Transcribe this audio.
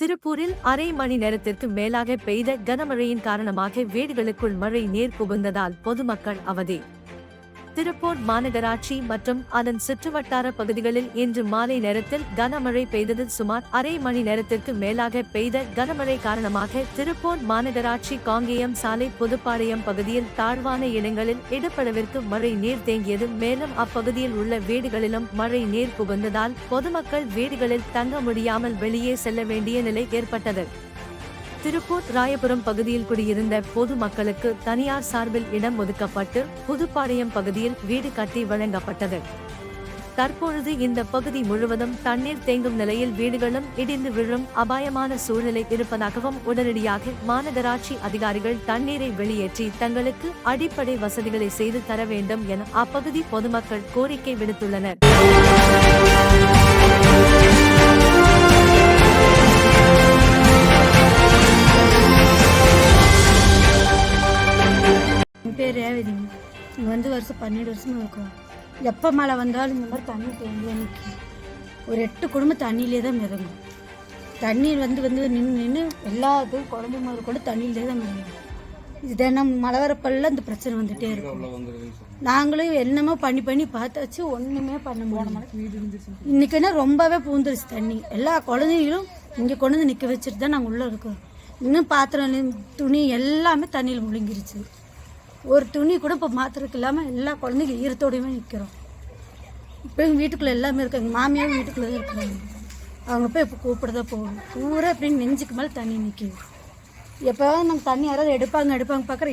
திருப்பூரில் அரை மணி நேரத்திற்கு மேலாக பெய்த கனமழையின் காரணமாக வீடுகளுக்குள் மழை நீர் புகுந்ததால் பொதுமக்கள் அவதி. திருப்பூர் மாநகராட்சி மற்றும் அதன் சுற்றுவட்டார பகுதிகளில் இன்று மாலை நேரத்தில் கனமழை பெய்தது. சுமார் அரை மணி நேரத்திற்கு மேலாக பெய்த கனமழை காரணமாக திருப்பூர் மாநகராட்சி காங்கேயம் சாலை புதுப்பாளையம் பகுதியில் தாழ்வான இடங்களில் இடப்பளவிற்கு மழை நீர் தேங்கியது. மேலும் அப்பகுதியில் உள்ள வீடுகளிலும் மழை நீர் புகுந்ததால் பொதுமக்கள் வீடுகளில் தங்க முடியாமல் வெளியே செல்ல வேண்டிய நிலை ஏற்பட்டது. திருப்பூர் ராயபுரம் பகுதியில் குடியிருந்த பொதுமக்களுக்கு தனியார் சார்பில் இடம் ஒதுக்கப்பட்டு புதுப்பாளையம் பகுதியில் வீடு கட்டி வழங்கப்பட்டது. தற்பொழுது இந்த பகுதி முழுவதும் தண்ணீர் தேங்கும் நிலையில் வீடுகளும் இடிந்து விழும் அபாயமான சூழ்நிலை இருப்பதாகவும் உடனடியாக மாநகராட்சி அதிகாரிகள் தண்ணீரை வெளியேற்றி தங்களுக்கு அடிப்படை வசதிகளை செய்து தர வேண்டும் என அப்பகுதி பொதுமக்கள் கோரிக்கை விடுத்துள்ளனர். என் பேர் ரேவதிங்க இங்கே வந்து வருஷம் பன்னெண்டு வருஷமாக இருக்கும். எப்போ மழை வந்தாலும் இந்த மாதிரி தண்ணி தேங்கியே நிற்கும். ஒரு எட்டு குடும்பம் தண்ணியிலே தான் மிதங்கும் தண்ணீர் வந்து வந்து நின்று நின்று எல்லாத்துக்கும் குழந்தை முதல் கூட தண்ணியிலே தான் மிதங்கும் இது தினம் மழை வரப்பெல்லாம் இந்த பிரச்சனை வந்துட்டே இருக்கும். நாங்களும் என்னமோ பண்ணி பண்ணி பார்த்தாச்சு ஒன்றுமே பண்ண முடியல. இன்னைக்குன்னா ரொம்பவே பூந்துருச்சு தண்ணி. எல்லா குழந்தைங்களும் இங்கே கொண்டு வந்து நிற்க வச்சுட்டு தான் நாங்கள் உள்ளே இருக்கோம். இன்னும் பாத்திரம் துணி எல்லாமே தண்ணியில் முழுங்கிருச்சு. ஒரு துணி கூட இப்போ மாத்திரக்கு இல்லாமல் எல்லா குழந்தைங்க ஈரத்தோடையுமே நிற்கிறோம் இப்போ எங்கள் வீட்டுக்குள்ளே எல்லாமே இருக்காங்க. எங்கள் மாமியாரும் வீட்டுக்குள்ளே தான் இருக்கிறாங்க அவங்க போய் இப்போ கூப்பிட தான் போகணும். பூரா அப்படின்னு நெஞ்சுக்கு மேலே தண்ணி நிற்கிது எப்போவாவது நம்ம தண்ணி யாராவது எடுப்பாங்க எடுப்பாங்க பார்க்குற